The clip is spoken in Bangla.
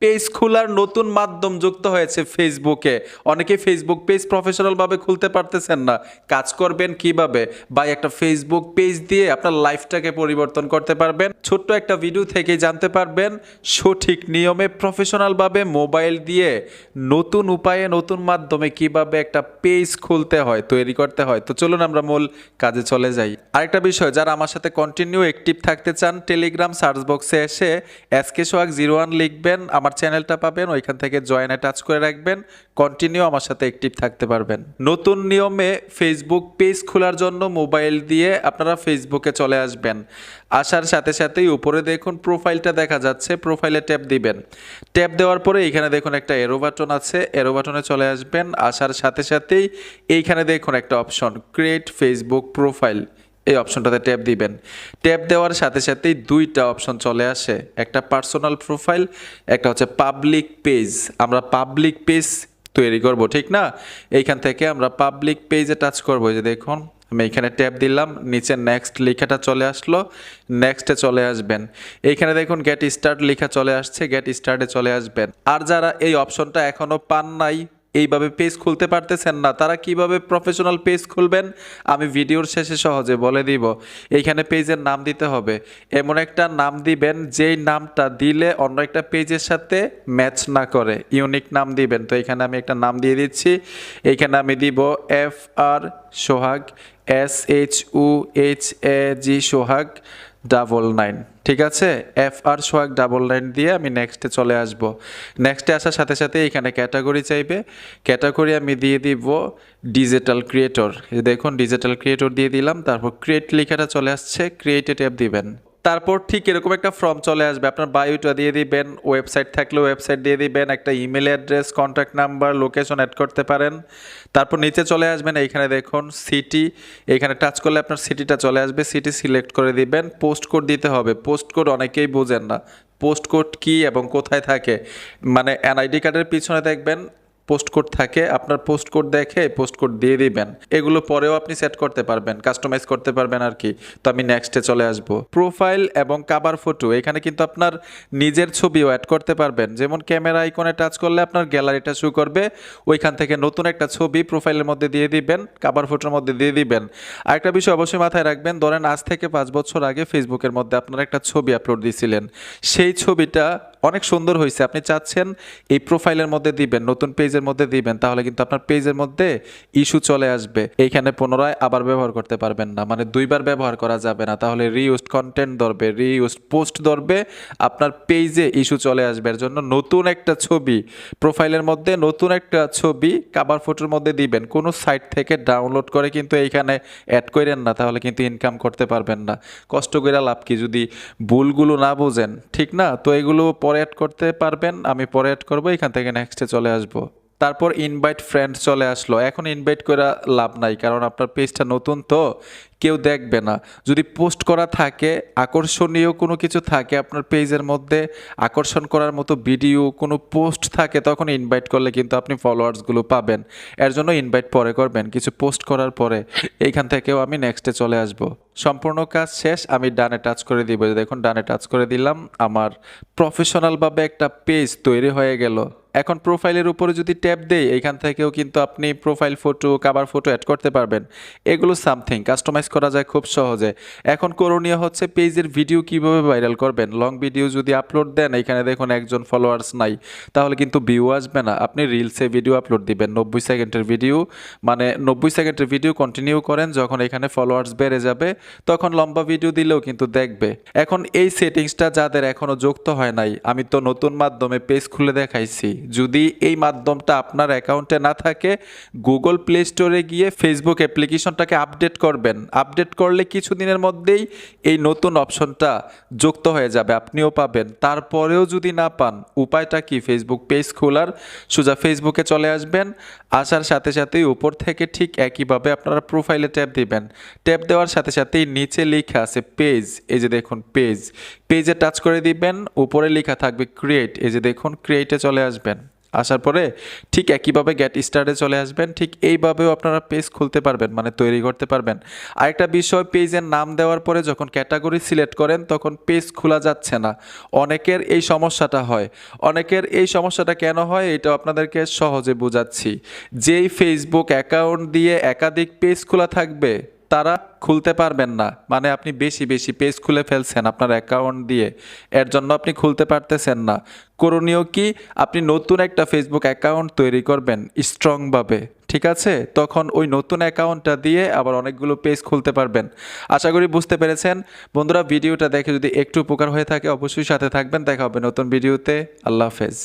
পেজ খোলার নতুন মাধ্যম যুক্ত হয়েছে ফেসবুকে। অনেকে ফেসবুক পেজ প্রফেশনালভাবে খুলতে পারতেছেন না। কাজ করবেন কীভাবে? বা একটা ফেসবুক পেজ দিয়ে আপনার লাইফটাকে পরিবর্তন করতে পারবেন। ছোট্ট একটা ভিডিও থেকে জানতে পারবেন সঠিক নিয়মে প্রফেশনালভাবে মোবাইল দিয়ে নতুন উপায়ে নতুন মাধ্যমে কীভাবে একটা পেজ খুলতে হয়, তৈরি করতে হয়। তো চলুন আমরা মূল কাজে চলে যাই। আরেকটা বিষয়, যারা আমার সাথে কন্টিনিউ অ্যাক্টিভ থাকতে চান টেলিগ্রাম সার্চ বক্সে এসে এসকে সোহাগ জিরো ওয়ান লিখবেন। আমার চ্যানেলটা পাবেন, ওইখান থেকে জয়েনে টাচ করে রাখবেন কন্টিনিউ আমার সাথে অ্যাক্টিভ থাকতে পারবেন। নতুন নিয়মে ফেসবুক পেজ খোলার জন্য মোবাইল দিয়ে আপনারা ফেসবুকে চলে আসবেন। আসার সাথে সাথেই উপরে দেখুন প্রোফাইলটা দেখা যাচ্ছে প্রোফাইলে ট্যাপ দিবেন। ট্যাপ দেওয়ার পরে এইখানে দেখুন একটা এরো বাটন আছে এরো বাটনে চলে আসবেন, আসার সাথে সাথেই এইখানে দেখুন একটা অপশন ক্রিয়েট ফেসবুক প্রোফাইল এই অপশনটাতে ট্যাপ দিবেন। ট্যাপ দেওয়ার সাথে সাথেই দুইটা অপশন চলে আসে। একটা পার্সোনাল প্রোফাইল, একটা হচ্ছে পাবলিক পেজ। আমরা পাবলিক পেজ তৈরি করব, ঠিক না? এইখান থেকে আমরা পাবলিক পেজে টাচ করব যে দেখুন, আমি এখানে ট্যাপ দিলাম, নিচে নেক্সট লেখাটা চলে আসলো নেক্সটে চলে আসবেন। এইখানে দেখুন গেট স্টার্ট লেখা চলে আসছে গেট স্টার্টে চলে আসবেন। আর যারা এই অপশনটা এখনও পান নাই এইভাবে পেজ খুলতে পারতেছেন না। তারা কীভাবে প্রফেশনাল পেজ খুলবেন, আমি ভিডিওর শেষে সহজে বলে দিব। এইখানে পেজের নাম দিতে হবে। এমন একটা নাম দিবেন, যেই নামটা দিলে অন্য একটা পেজের সাথে ম্যাচ না করে। ইউনিক নাম দিবেন। তো এখানে আমি একটা নাম দিয়ে দিচ্ছি। এইখানে আমি দিব F R Sohag S H U H A G Sohag double nine ঠিক আছে? F R Sohag double nine দিয়ে আমি নেক্সটে চলে আসব। নেক্সটে আসার সাথে সাথে এখানে ক্যাটাগরি চাইবে। ক্যাটাগরি আমি দিয়ে দিব ডিজিটাল ক্রিয়েটর দেখুন ডিজিটাল ক্রিয়েটর দিয়ে দিলাম। তারপর ক্রিয়েট লেখাটা চলে আসছে। ক্রিয়েটে ট্যাপ দিবেন। তারপর ঠিক এরকম একটা ফর্ম চলে আসবে। আপনার বায়োটা দিয়ে দিবেন ওয়েবসাইট থাকলে ওয়েবসাইট দিয়ে দিবেন, একটা email address contact number location add করতে পারেন। তারপর নিচে চলে আসবেন, এইখানে দেখুন সিটি এইখানে টাচ করলে আপনার সিটিটা চলে আসবে সিটি সিলেক্ট করে দিবেন। পোস্ট কোড দিতে হবে। পোস্ট কোড অনেকেই বোঝেন না। পোস্ট কোড কী এবং কোথায় থাকে? মানে এনআইডি কার্ডের পিছনে দেখবেন পোস্ট কোড থাকে, আপনার পোস্ট কোড দেখে পোস্ট কোড দিয়ে দিবেন। এগুলো পরেও আপনি সেট করতে পারবেন কাস্টমাইজ করতে পারবেন আর কি। তো আমি নেক্সটে চলে আসব। প্রোফাইল এবং কাবার ফটো এখানে কিন্তু আপনার নিজের ছবিও অ্যাড করতে পারবেন। যেমন ক্যামেরা আইকনে টাচ করলে আপনার গ্যালারিটা শো করবে, ওইখান থেকে নতুন একটা ছবি প্রোফাইলের মধ্যে দিয়ে দিবেন কাবার ফটোর মধ্যে দিয়ে দিবেন। আরেকটা বিষয় অবশ্যই মাথায় রাখবেন, ধরেন আজ থেকে পাঁচ বছর আগে ফেসবুকের মধ্যে আপনার একটা ছবি আপলোড দিয়েছিলেন সেই ছবিটা অনেক সুন্দর হয়েছে আপনি চাচ্ছেন এই প্রোফাইলের মধ্যে দিবেন, নতুন পেজের মধ্যে দিবেন, তাহলে কিন্তু আপনার পেজের মধ্যে ইস্যু চলে আসবে। এইখানে পুনরায় আবার ব্যবহার করতে পারবেন না। মানে দুইবার ব্যবহার করা যাবে না। তাহলে রিউজড কন্টেন্ট ধরবে রিউজড পোস্ট ধরবে, আপনার পেজে ইস্যু চলে আসবে। এর জন্য নতুন একটা ছবি, প্রোফাইলের মধ্যে নতুন একটা ছবি কাবার ফটোর মধ্যে দিবেন। কোনো সাইট থেকে ডাউনলোড করে কিন্তু এইখানে অ্যাড করেন না, তাহলে কিন্তু ইনকাম করতে পারবেন না। কষ্ট করে লাভ কি? যদি ভুলগুলো না বোঝেন, ঠিক না? তো এগুলো পরে অ্যাড করতে পারবেন আমি পরে অ্যাড করব এখান থেকে নেক্সটে চলে আসব। তারপর ইনভাইট ফ্রেন্ড চলে আসলো। এখন ইনভাইট করা লাভ নাই, কারণ আপনার পেজটা নতুন তো, কেউ দেখবে না। যদি পোস্ট করা থাকে, আকর্ষণীয় কোনো কিছু থাকে, আপনার পেজের মধ্যে আকর্ষণ করার মতো ভিডিও কোনো পোস্ট থাকে, তখন ইনভাইট করলে কিন্তু আপনি ফলোয়ার্সগুলো পাবেন। এর জন্য ইনভাইট পরে করবেন, কিছু পোস্ট করার পরে। এইখান থেকেও আমি নেক্সটে চলে আসব। সম্পূর্ণ কাজ শেষ, আমি ডানে টাচ করে দিব। দেখুন, ডানে টাচ করে দিলাম, আমার প্রফেশনালভাবে একটা পেজ তৈরি হয়ে গেল। এখন প্রোফাইলের উপরে যদি ট্যাপ দেই এইখান থেকেও কিন্তু আপনি profile photo cover photo add করতে পারবেন। এগুলো সামথিং কাস্টমাইজ করা যায় খুব সহজে। এখন করণীয় হচ্ছে পেজের ভিডিও কীভাবে ভাইরাল করবেন? লং ভিডিও যদি আপলোড দেন, এখানে দেখুন একজন ফলোয়ার্স নাই, তাহলে কিন্তু ভিউ আসবে না। আপনি রিলসে ভিডিও আপলোড দিবেন। নব্বই সেকেন্ডের ভিডিও মানে নব্বই সেকেন্ডের ভিডিও কন্টিনিউ করেন, যখন এখানে ফলোয়ার্স বেড়ে যাবে, তখন লম্বা ভিডিও দিলেও কিন্তু দেখবে। এখন এই সেটিংসটা যাদের এখনও যুক্ত হয় নাই, আমি তো নতুন মাধ্যমে পেজ খুলে দেখাইছি। যদি এই মাধ্যমটা আপনার অ্যাকাউন্টে না থাকে, গুগল প্লে স্টোরে গিয়ে ফেসবুক অ্যাপ্লিকেশনটাকে আপডেট করবেন। আপডেট করলে কিছুদিনের মধ্যেই এই নতুন অপশনটা যুক্ত হয়ে যাবে, আপনিও পাবেন। তারপরেও যদি না পান, উপায়টা কি? ফেসবুক পেজ খোলার সোজা ফেসবুকে চলে আসবেন, আসার সাথে সাথেই উপর থেকে ঠিক একইভাবে আপনারা প্রোফাইলে ট্যাপ দিবেন। ট্যাপ দেওয়ার সাথে সাথেই নিচে লেখা আছে পেজ এই যে দেখুন পেজ পেজে টাচ করে দিবেন, উপরে লেখা থাকবে ক্রিয়েট এই যে দেখুন ক্রিয়েটে চলে আসবেন। আসার পরে ঠিক একইভাবে গেট স্টার্টে চলে আসবেন, ঠিক এইভাবেও আপনারা পেজ খুলতে পারবেন মানে তৈরি করতে পারবেন। আরেকটা বিষয়, পেজের নাম দেওয়ার পরে যখন ক্যাটাগরি সিলেক্ট করেন, তখন পেজ খোলা যাচ্ছে না। অনেকের এই সমস্যাটা হয়। অনেকের এই সমস্যাটা কেন হয় এটা আপনাদেরকে সহজে বোঝাচ্ছি। যেই ফেসবুক অ্যাকাউন্ট দিয়ে একাধিক পেজ খোলা থাকবে তারা খুলতে পারবেন না। মানে আপনি বেশি বেশি পেজ খুলে ফেলছেন আপনার অ্যাকাউন্ট দিয়ে। এর জন্য আপনি খুলতে পারতেছেন না। করণীয় কি? আপনি নতুন একটা ফেসবুক অ্যাকাউন্ট তৈরি করবেন স্ট্রংভাবে ঠিক আছে? তখন ওই নতুন অ্যাকাউন্টটা দিয়ে আবার অনেকগুলো পেজ খুলতে পারবেন। আশা করি বুঝতে পেরেছেন। বন্ধুরা ভিডিওটা দেখে যদি একটু উপকার হয়ে থাকে, অবশ্যই সাথে থাকবেন। দেখা হবে নতুন ভিডিওতে আল্লাহ হাফেজ।